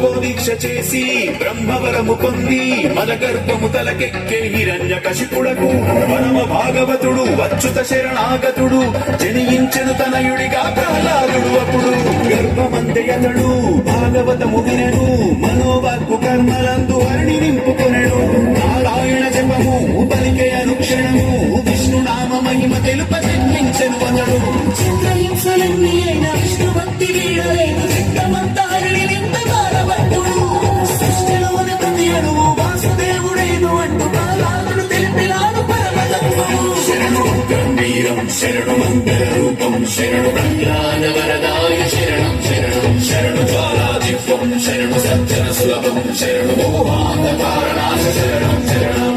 తపోదీక్ష చేసి బ్రహ్మవరము పొంది మన గర్భము తలకెక్కే హిరణ్య కశిపుడకు పరమ భాగవతుడు వచ్చుత శరణాగతుడు జనించెను తనయుడిగా ప్రహ్లాదుడు అప్పుడు. గర్భమంతే అతడు భాగవతము వినడు మనోవాక్కు కర్మలందు హరిణి నింపుకొనడు నారాయణ జపము పలికే అనుక్షణము విష్ణు నామ మహిమ తెలుప జన్మించను అతడు. చిత్రహింసలన్నీ అయిన విష్ణుభక్తి వీడలేదు చిత్తమంతా శరణు మంగళ రూపం శరణు ప్రజ్ఞాన వరదాయ శరణం శరణం శరణు జ్వాలాదిత్యం శరణు సజ్జన సులభం శరణు కారణాశ శరణం శరణం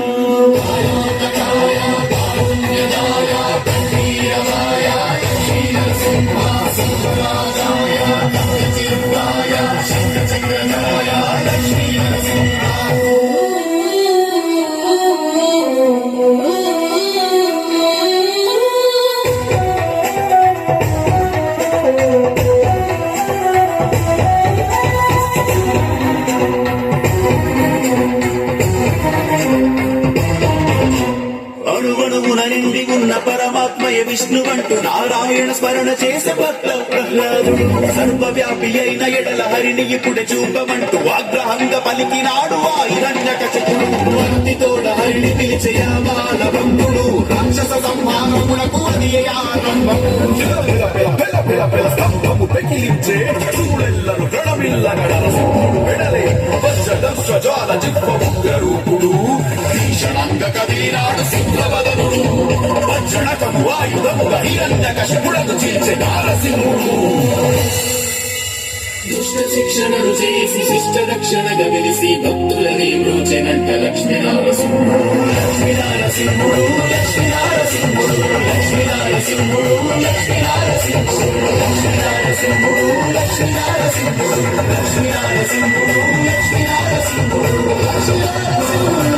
నిండి ఉన్న పరమాత్మయ విష్ణువంటూ నారాయణ స్మరణ చేసే భక్త ప్రహ్లాదుడు. సర్వవ్యాపి అయిన ఎడల హరిని ఇప్పుడే చూపమంటూ ఆగ్రహంగా పలికినాడు ఆ కచకుడు భక్తితోడ హరిని పిలిచే రాక్షస సంహారమునకు అది ఆరంభం? స్తంభము పెకిలించే వెడలే జిహ్వ ఉగ్రరూపుడు భీషణంగ సింహవదనుడు వజ్రణకము ఆయుధముగా హిరణ్య కశపుడను చీల్చే నారసింహుడు దుష్ట శిక్షణను చేసి శిష్ట రక్షణగా వెలిసి భక్తులని మృచెనంట లక్ష్మీ నారసింహుడు లక్ష్మీ నారసింహుడు లక్ష్మీ నారసింహుడు లక్ష్మీ నారసింహుడు లక్ష్మీ నారసింహుడు లక్ష్మీ నారసింహుడు లక్ష్మీ నారసింహుడు లక్ష్మీ నారసింహుడు లక్ష్మీ నారసింహుడు